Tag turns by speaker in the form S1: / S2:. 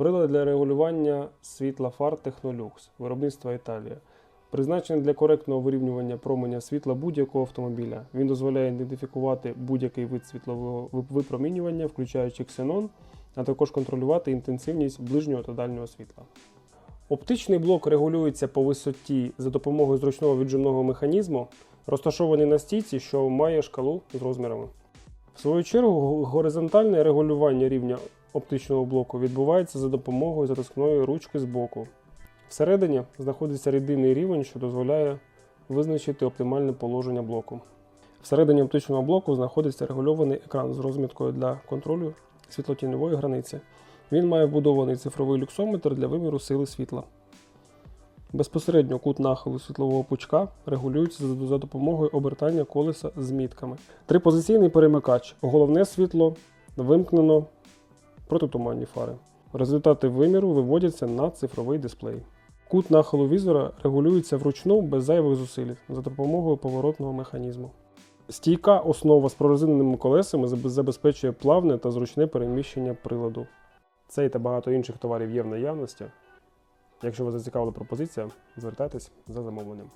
S1: Прилад для регулювання світла фар Technolux, виробництва Італія. Призначений для коректного вирівнювання променя світла будь-якого автомобіля. Він дозволяє ідентифікувати будь-який вид світлового випромінювання, включаючи ксенон, а також контролювати інтенсивність ближнього та дальнього світла. Оптичний блок регулюється по висоті за допомогою зручного віджимного механізму, розташований на стійці, що має шкалу з розмірами. В свою чергу, горизонтальне регулювання рівня оптичного блоку відбувається за допомогою затискної ручки з боку. Всередині знаходиться рідинний рівень, що дозволяє визначити оптимальне положення блоку. Всередині оптичного блоку знаходиться регульований екран з розміткою для контролю світлотіньової границі. Він має вбудований цифровий люксометр для виміру сили світла. Безпосередньо кут нахилу світлового пучка регулюється за- допомогою обертання колеса з мітками. Трипозиційний перемикач. Головне світло вимкнено протитуманні фари. Результати виміру виводяться на цифровий дисплей. Кут нахилу візора регулюється вручну без зайвих зусиль за допомогою поворотного механізму. Стійка основа з прорезиненими колесами забезпечує плавне та зручне переміщення приладу. Цей та багато інших товарів є в наявності. Якщо вас зацікавила пропозиція, звертайтесь за замовленням.